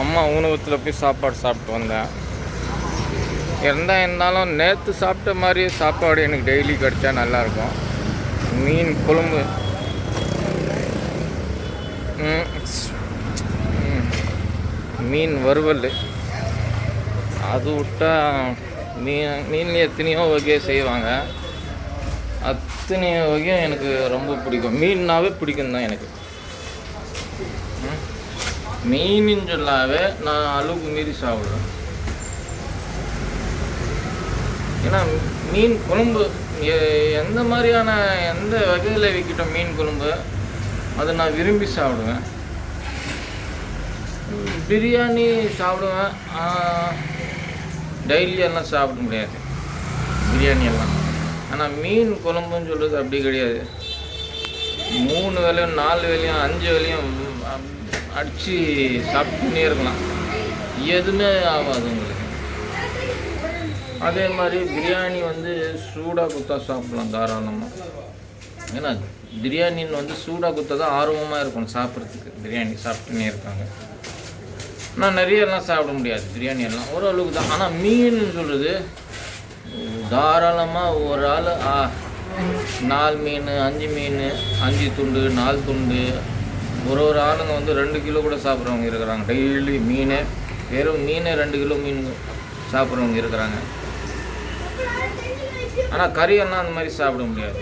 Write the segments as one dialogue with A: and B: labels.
A: அம்மா உணவகத்தில் போய் சாப்பாடு சாப்பிட்டு வந்தேன். இருந்தால் இருந்தாலும் நேற்று சாப்பிட்ட மாதிரியே சாப்பாடு எனக்கு டெய்லி கிடைச்சா நல்லாயிருக்கும் மீன் குழம்பு. மீன் வறுவல். அது விட்டால் மீன் மீன்ல எத்தனையோ வகையை செய்வாங்க. அத்தனையோ வகையும் எனக்கு ரொம்ப பிடிக்கும். மீன்னாவே பிடிக்கும் தான் எனக்கு. மீனுன்னு சொல்லாவே நான் அளவுக்கு மீறி சாப்பிடுவேன். ஏன்னா மீன் குழம்பு எ- எந்த மாதிரியான எந்த வகையில் வைக்கிட்டோம் மீன் குழம்பு அதை நான் விரும்பி சாப்பிடுவேன். பிரியாணி சாப்பிடுவேன். டெய்லி எல்லாம் சாப்பிட முடியாது. பிரியாணி எல்லாம். ஆனால் மீன் குழம்புன்னு சொல்கிறது அப்படி கிடையாது. மூணு வேலையும் நாலு வேலையும் அஞ்சு வேலையும் அடித்து சாப்பிட்டுனே இருக்கலாம். எதுவுமே ஆகாது உங்களுக்கு. அதே மாதிரி பிரியாணி வந்து சூடாக குத்தா சாப்பிட்லாம் தாராளமாக ஏன்னா பிரியாணின்னு வந்து சூடாக குத்தா தான் ஆர்வமாக இருக்கும் சாப்பிட்றதுக்கு. பிரியாணி சாப்பிட்டுனே இருக்காங்க. நான் நிறையெல்லாம் சாப்பிட முடியாது. பிரியாணி எல்லாம் ஓரளவுக்கு தான். ஆனால் மீன் சொல்கிறது தாராளமாக ஒரு ஆள் நாலு மீன் அஞ்சு மீன் அஞ்சு துண்டு நாலு துண்டு ஒரு ஒரு ஆளுங்க வந்து ரெண்டு கிலோ கூட சாப்பிட்றவங்க இருக்கிறாங்க. டெய்லி மீன் வெறும் மீன் ரெண்டு கிலோ மீன் சாப்பிட்றவங்க இருக்கிறாங்க. ஆனால் கறியெல்லாம் அந்த மாதிரி சாப்பிட முடியாது.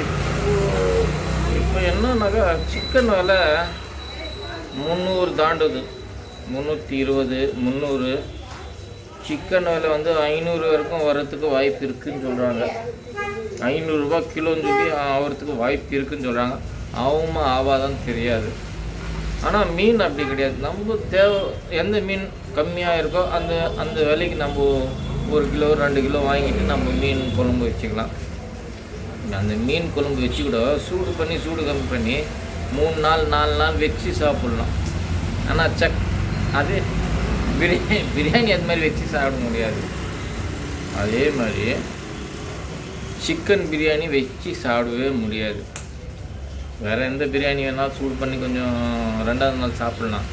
A: இப்போ இப்போ என்னன்னாக்கா சிக்கன் விலை முந்நூறு தாண்டுது. முந்நூற்றி இருபது முந்நூறு. சிக்கன் விலை வந்து ஐநூறு வரைக்கும் வர்றதுக்கு வாய்ப்பு இருக்குதுன்னு சொல்கிறாங்க ஐநூறுரூபா கிலோன்னு சொல்லி ஆகிறதுக்கு வாய்ப்பு இருக்குன்னு சொல்கிறாங்க ஆகுமா ஆவாதான்னு தெரியாது. ஆனால் மீன் அப்படி கிடையாது. நம்ம தேவை எந்த மீன் கம்மியாக இருக்கோ அந்த அந்த விலைக்கு நம்ம ஒரு கிலோ ரெண்டு கிலோ வாங்கிட்டு நம்ம மீன் குழம்பு வச்சுக்கலாம். அந்த மீன் குழம்பு வச்சு கூட சூடு பண்ணி சூடு கம்மி பண்ணி மூணு நாள் நாலு நாள் வச்சு சாப்பிட்லாம். ஆனால் சக் அது பிரியாணி பிரியாணி அது மாதிரி வச்சு சாப்பிட முடியாது. அதே மாதிரி சிக்கன் பிரியாணி வச்சு சாப்பிடவே முடியாது. வேறு எந்த பிரியாணி வேணாலும் சூடு பண்ணி கொஞ்சம் ரெண்டாவது நாள் சாப்பிட்லாம்.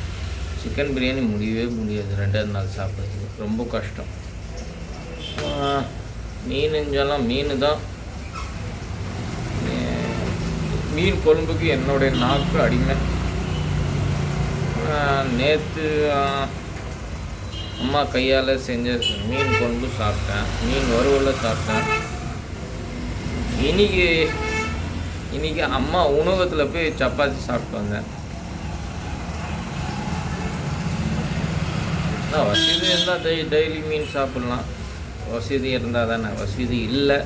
A: சிக்கன் பிரியாணி முடியவே முடியாது ரெண்டாவது நாள் சாப்பிட்றதுக்கு. ரொம்ப கஷ்டம். மீனுஞ்செல்லாம் மீன் தான். மீன் குழம்புக்கு என்னுடைய நாக்கு அடிமை. நேற்று அம்மா கையால் செஞ்ச மீன் குழம்பு சாப்பிட்டேன். மீன் வறுவலில் சாப்பிட்டேன். இன்னைக்கு இன்னைக்கு அம்மா உணவகத்தில் போய் சப்பாத்தி சாப்பிட்டு வந்தேன். வசதி இருந்தால் டெய் டெய்லி மீன் சாப்பிட்லாம். வசதி இருந்தால் தானே வசதி இல்லை.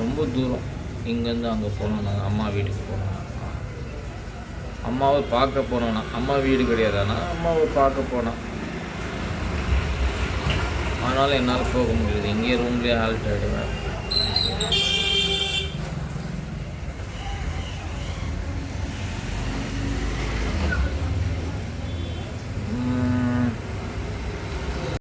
A: ரொம்ப தூரம். இங்கேருந்து அங்கே போனோம் நாங்கள் அம்மா வீட்டுக்கு போனோம் அம்மாவை பார்க்க போனோன்னா அம்மா வீடு கிடையாது ஆனால் அம்மாவை பார்க்க போனான் ஆனாலும் என்னால் போக முடியாது. இங்கே ரூம்லேயே ஹால்ட் ஆகிடுவேன்